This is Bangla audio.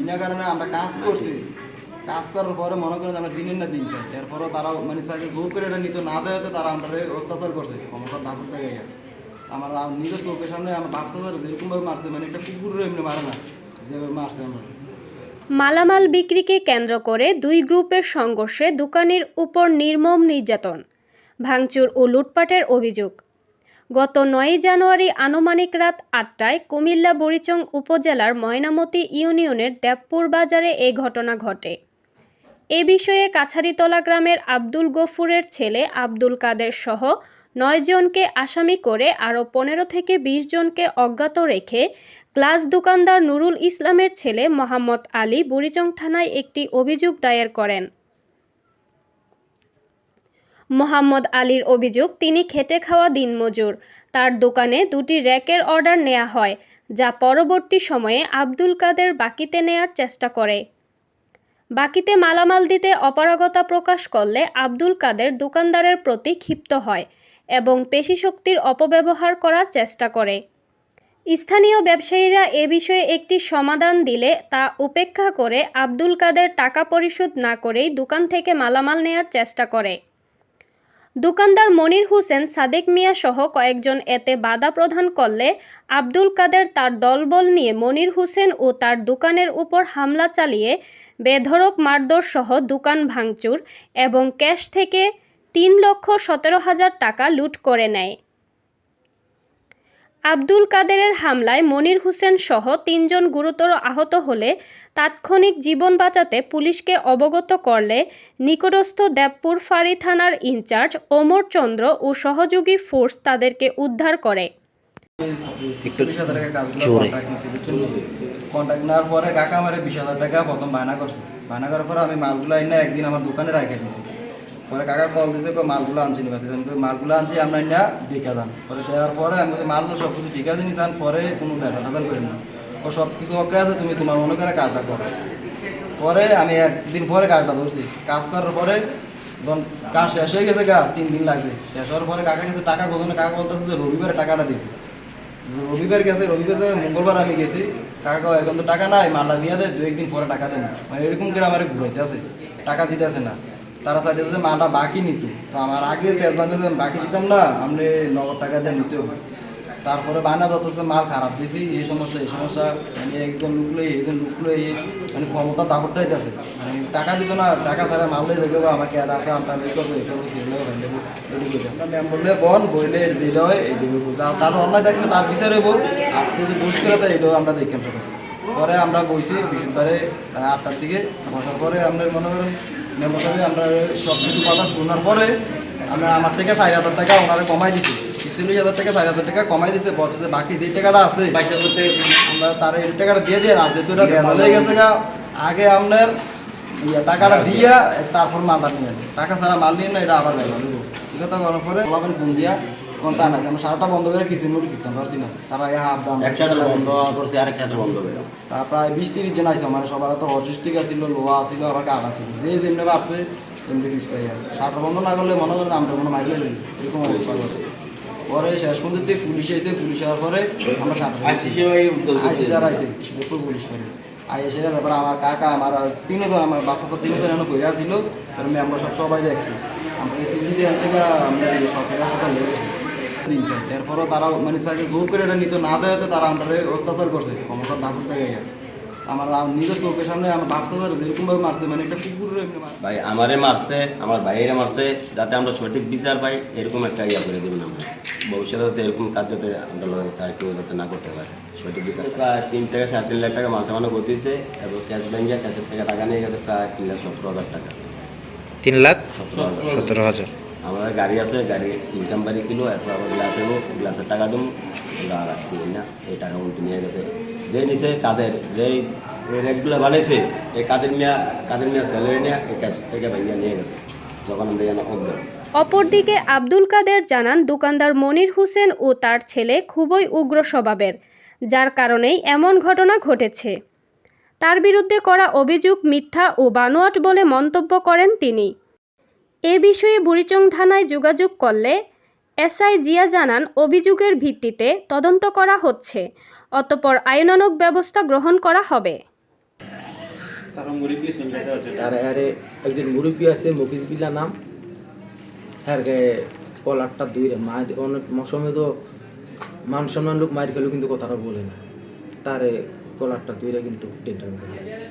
বিনা কারণে আমরা কাজ করছি। কাজ করার পরে মনে করেন আমরা দিনের না দিন খাই এরপরও তারা মানে চাইছে জোর করে এটা নিত না দেওয়াতে তারা আমরা অত্যাচার করছে। ক্ষমতার দাপট থেকে গিয়ে। আমার আম- নিজের চোখের সামনে আমার বাপসা যেরকমভাবে মারছে মানে একটা কুকুরের এমনি মারে না, যেভাবে মারছে আমরা মালামাল বিক্রিকে কেন্দ্র করে দুই গ্রুপের সংঘর্ষে দোকানের উপর নির্মম নির্যাতন, ভাঙচুর ও লুটপাটের অভিযোগ। গত নয়ই জানুয়ারি আনুমানিক রাত আটটায় কুমিল্লা বরিচং উপজেলার ময়নামতি ইউনিয়নের দেবপুর বাজারে এই ঘটনা ঘটে। এ বিষয়ে কাছারিতলা গ্রামের আব্দুল গফুরের ছেলে আব্দুল কাদের সহ নয় জনকে আসামি করে আরও পনেরো থেকে বিশ জনকে অজ্ঞাত রেখে গ্লাস দোকানদার নুরুল ইসলামের ছেলে মোহাম্মদ আলী বুড়িচং থানায় একটি অভিযোগ দায়ের করেন। মোহাম্মদ আলীর অভিযোগ, তিনি খেটে খাওয়া দিনমজুর। তার দোকানে দুটি র্যাকের অর্ডার নেওয়া হয়, যা পরবর্তী সময়ে আব্দুল কাদের বাকিতে নেয়ার চেষ্টা করে। বাকিতে মালামাল দিতে অপারগতা প্রকাশ করলে আব্দুল কাদের দোকানদারের প্রতি ক্ষিপ্ত হয় এবং পেশিশক্তির অপব্যবহার করার চেষ্টা করে। স্থানীয় ব্যবসায়ীরা এ বিষয়ে একটি সমাধান দিলে তা উপেক্ষা করে আব্দুল কাদের টাকা পরিশোধ না করেই দোকান থেকে মালামাল নেয়ার চেষ্টা করে। দোকানদার মনির হোসেন, সাদেক মিয়া সহ কয়েকজন এতে বাধা প্রদান করলে আব্দুল কাদের তার দলবল নিয়ে মনির হোসেন ও তার দোকানের উপর হামলা চালিয়ে বেধরক মারধর সহ দোকান ভাঙচুর এবং ক্যাশ থেকে তিন লক্ষ সতেরো হাজার টাকা লুট করে নেয়। আব্দুল কাদেরের হামলায় মনির হোসেন সহ তিনজন গুরুতর আহত হলে তাৎক্ষণিক জীবন বাঁচাতে পুলিশকে অবগত করলে নিকটস্থ দেবপুর ফাঁড়ি থানার ইনচার্জ ওমর চন্দ্র ও সহযোগী ফোর্স তাদেরকে উদ্ধার করে। কন্ট্রাক্ট নেওয়ার পরে কাকা আমারে বিশ হাজার টাকা প্রথম বায়না করছে। বায়না করার পরে আমি মালগুলো এনে একদিন আমার দোকানে রাখে দিছি। পরে কাকা কল দিছে কো মালগুলো আনছি নিবা দিছে আমি মালগুলো আনছি, আমরা না দেখা দান পরে দেওয়ার পরে আমি মালগুলো সব কিছু ঠিক আছে নিছান পরে কোনো ব্যথা টাথান করি না। ও সব কিছু ওকে আছে, তুমি তোমার মনে করে কাজটা করো। পরে আমি একদিন পরে কাজটা ধরছি। কাজ করার পরে কাজ শেষ হয়ে গেছে গা, তিন দিন লাগছে শেষ হওয়ার পরে কাকা গেছে টাকা কত না কাকা বলতেছে যে রবিবারে টাকাটা দিবি। রবিবার গেছে, রবিবারে মঙ্গলবার আমি গেছি। কাকা এখন তো টাকা নাই মাল্লা দিয়ে দেয় দু একদিন পরে টাকা দেবো। মানে এরকম করে আমার ঘুরাইতে আছে টাকা দিতে আছে না। তারা চাইতেছে যে মালটা বাকি নিত। তো আমার আগে পেঁয়াজ ভাঙতেছে আমি বাকি দিতাম না আপনি নগদ টাকা দিয়ে নিতে হবে। তারপরে বায়না ধরতেছে, মাল খারাপ দিছি, এই সমস্যা এই সমস্যা। মানে একজন লুকলো একজন লুকলো এই মানে ক্ষমতা দাপট চাইতেছে। মানে টাকা দিত না, টাকা ছাড়া দিয়ে দেখব আমাকে এটা আছে আনতাম এই করব এই করব সেগুলো রেডি করতেছে ম্যাম বললে বন বইলে যেটা হয় এই দেবে বুঝা তার অন্যায় থাকলে তার বিচার হইব। আপনি যদি দোষ করে এটাও আমরা দেখলাম সবাই পরে আমরা বইছি প্রায় আটটার দিকে বসার পরে আমরা মনে করেন সাহেব আমরা সব কিছু কথা শোনার পরে আমরা আমার থেকে চার হাজার টাকা ওনারা কমাই দিছি। চল্লিশ হাজার টাকা চার হাজার টাকা কমাই দিছে বলছে যে বাকি যে টাকাটা আছে আমরা তার এই টাকাটা দিয়ে দিয়ে আর যেহেতু এটা বেহাল হয়ে গেছে গা। আগে আপনার টাকাটা দিয়া তারপর মালটা নিয়ে টাকা ছাড়া মাল নিয়ে না এটা আবার বেহাল হইব। এই কথা করার পরে ফোন দিয়া কোন তা না যে আমরা সারাটা বন্ধ করে কিছু নোট ফিরতাম পারছি না। তারা ইয়া হাফ দাম এক শাটার বন্ধ করছে আরেক শাটার বন্ধ করে তা প্রায় বিশ তিরিশ জন আছে মানে সবার তো অটিস্টিক ছিল লোহা ছিল আবার কাঠ আছিল। যে যেমনি পারছে তেমনি ফিরছে শাটার বন্ধ না করলে মনে করেন আমরা কোনো মাইলে নেই এরকম অবস্থা করছে। পরে শেষ পর্যন্ত পুলিশ এসে পুলিশ হওয়ার পরে আমরা শাটার আইসি স্যার আইসি দেখো পুলিশ করে। আই এসে তারপরে আমার কাকা আমার আর তিনজন আমার বাচ্চা তো তিনজন এনে কইয়া ছিল তার মেম্বার সব সবাই দেখছি। আমরা এই সিজি দিয়ে থেকে আমরা সরকারের কথা লেগেছি এরপরও তারা মানে চাইছে জোর করে এটা নিত না দেওয়াতে তারা আমরা অত্যাচার করছে ক্ষমতার দাপট থেকে গিয়ে আমার আম- নিজের চোখের সামনে আমার যেরকমভাবে মারছে মানে একটা ভাই আমারে মারছে আমার ভাইয়েরা মারছে যাতে আমরা সঠিক বিচার পাই এরকম একটা ইয়া করে দেবেন আমরা। ভবিষ্যতে যাতে এরকম কাজ যাতে আমরা লগে তার কেউ যাতে না করতে পারে সঠিক বিচার প্রায় তিন থেকে সাড়ে তিন লাখ টাকা মাল সামানো করতেছে এবং ক্যাশ ব্যাংকে ক্যাশের থেকে টাকা নিয়ে গেছে প্রায় তিন লাখ সতেরো হাজার টাকা। তিন লাখ সতেরো হাজার। আমাদের গাড়ি আছে, গাড়ি ইনকাম বাড়ি ছিল এরপর আবার গ্লাস হব গ্লাসের টাকা দেবো আমরা রাখছি না, এই টাকা উল্টে নিয়ে গেছে। যে নিছে কাদের যে এই রেটগুলো বানাইছে, এই কাদের মিয়া কাদের মিয়া স্যালারি নিয়ে, এই ক্যাশ থেকে ভেঙে নিয়ে গেছে, যখন আমরা যেন অজ্ঞান অপরদিকে আব্দুল কাদের জানান, দোকানদার মনির হোসেন ও তার ছেলে খুবই উগ্র স্বভাবের, যার কারণেই এমন ঘটনা ঘটেছে। তার বিরুদ্ধে করা অভিযোগ মিথ্যা ও বানোয়াট বলে মন্তব্য করেন তিনি। এ বিষয়ে বুড়িচং থানায় যোগাযোগ করলে এসআই জিয়া জানান অভিযোগের ভিত্তিতে তদন্ত করা হচ্ছে। অতপর আইনানুগ ব্যবস্থা গ্রহণ করা হবে। তারা আর আরে একজন মুরব্বী আছে মফিজ বিল্লা নাম। হ্যাঁ কলারটা দুই রে মা অনেক সময় তো মান সম্মান লোক মার খেলেও কিন্তু কথাটা বলে না। তারে কলারটা দুইরা কিন্তু গেছে।